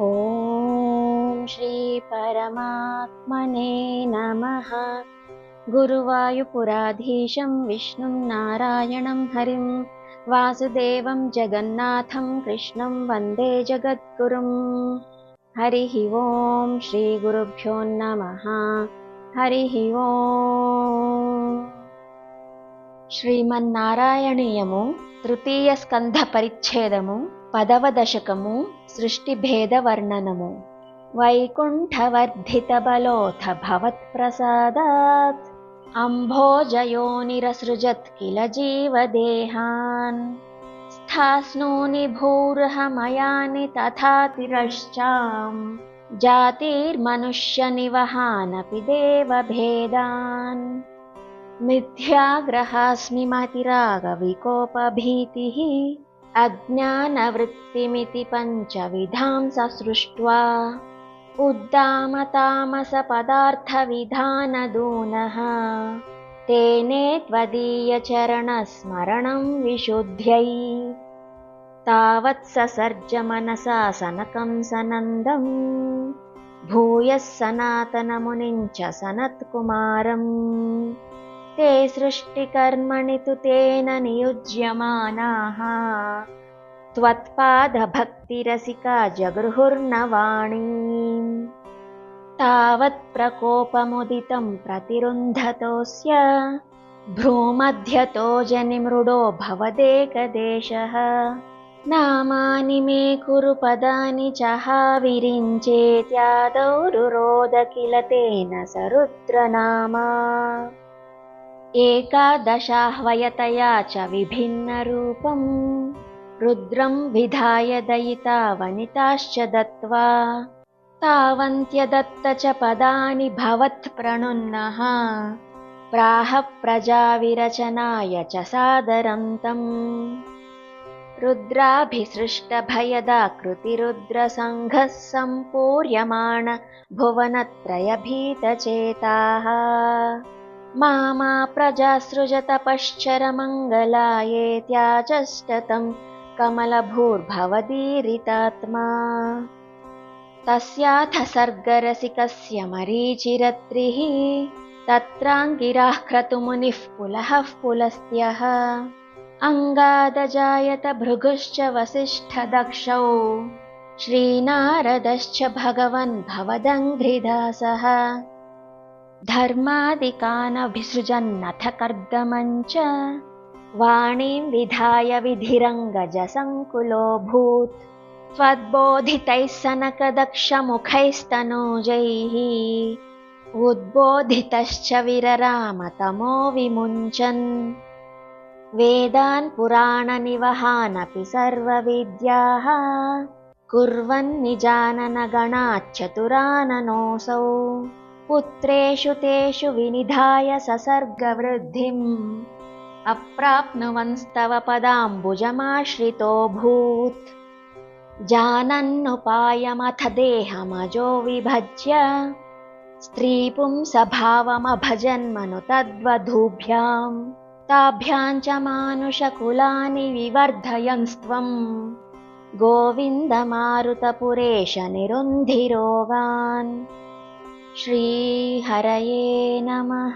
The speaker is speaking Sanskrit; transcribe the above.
ॐ श्रीपरमात्मने नमः गुरुवायुपुराधीशं विष्णुं नारायणं हरिं वासुदेवं जगन्नाथं कृष्णं वन्दे जगद्गुरुम् हरिः ॐ श्रीगुरुभ्यो नमः हरिः ॐ శ్రీమన్నారాయణీయము తృతీయ స్కంధ పరిచ్ఛేదము పదవ దశకము సృష్టిభేదవర్ణనము వైకుంఠవర్ధిత బలోథ భవత్ప్రసాదాత్ అంభోజయోనిరసృజత్ కిల జీవదేహాన్ స్థాస్నూని భూర్హమయాని తథా తిరశ్చాం జాతిర్మనుష్యనివహానపి దేవభేదాన్ मिथ्याग्रहास्मिमतिरागविकोपभीतिः अज्ञानवृत्तिमिति पञ्चविधां ससृष्ट्वा उद्दामतामसपदार्थविधानदूनः तेने त्वदीयचरणस्मरणं विशुद्ध्यै। तावत् ससर्जमनसा सनकं सनन्दम् भूयः सनातनमुनिं च सनत्कुमारम् ते सृष्टिकर्मणि तु तेन नियुज्यमानाः। त्वत्पादभक्तिरसिका जगृहुर्नवाणी। तावत्प्रकोपमुदितं प्रतिरुन्धतोऽस्य भ्रूमध्यतो जनिमृडो भवदेकदेशः। नामानि मे कुरु पदानि च हाविरिञ्चेत्यादौ रुरोद किल तेन स रुद्रनामा एकादशाह्वयतया च विभिन्नरूपम्। रुद्रं विधाय दयिता वनिताश्च दत्त्वा। तावन्त्यदत्त च पदानि भवत्प्रणुन्नः प्राह प्रजाविरचनाय च सादरं तम् रुद्राभिसृष्टभयदाकृतिरुद्रसङ्घः सम्पूर्यमाण भुवनत्रयभीतचेताः मा मा प्रजासृजतपश्चरमङ्गलायेत्याचष्टतं कमलभूर्भवदीरितात्मा। तस्याथ सर्गरसिकस्य मरीचिरत्रिः तत्राङ्गिराः क्रतुमुनिः पुलः पुलस्त्यः। अङ्गादजायत भृगुश्च वसिष्ठदक्षौ श्रीनारदश्च भगवन् भवदङ्घ्रिदासः धर्मादिकानभिसृजन्नथ कर्दमञ्च वाणीं विधाय विधिरङ्गजसङ्कुलोऽभूत् त्वद्बोधितैः सनकदक्षमुखैस्तनूजैः उद्बोधितश्च विररामतमो विमुञ्चन् वेदान् पुराणनिवहानपि सर्वविद्याः कुर्वन्निजाननगणाच्चतुराननोऽसौ पुत्रेषु तेषु विनिधाय ससर्गवृद्धिम् अप्राप्नुवंस्तव पदाम्बुजमाश्रितोऽभूत्। जानन्नुपायमथ देहमजो विभज्य स्त्रीपुंसभावमभजन्मनु तद्वधूभ्याम्। ताभ्यां च मानुषकुलानि विवर्धयन्स्त्वम् गोविन्दमारुतपुरेश निरुन्धिरोगान् श्रीहरये नमः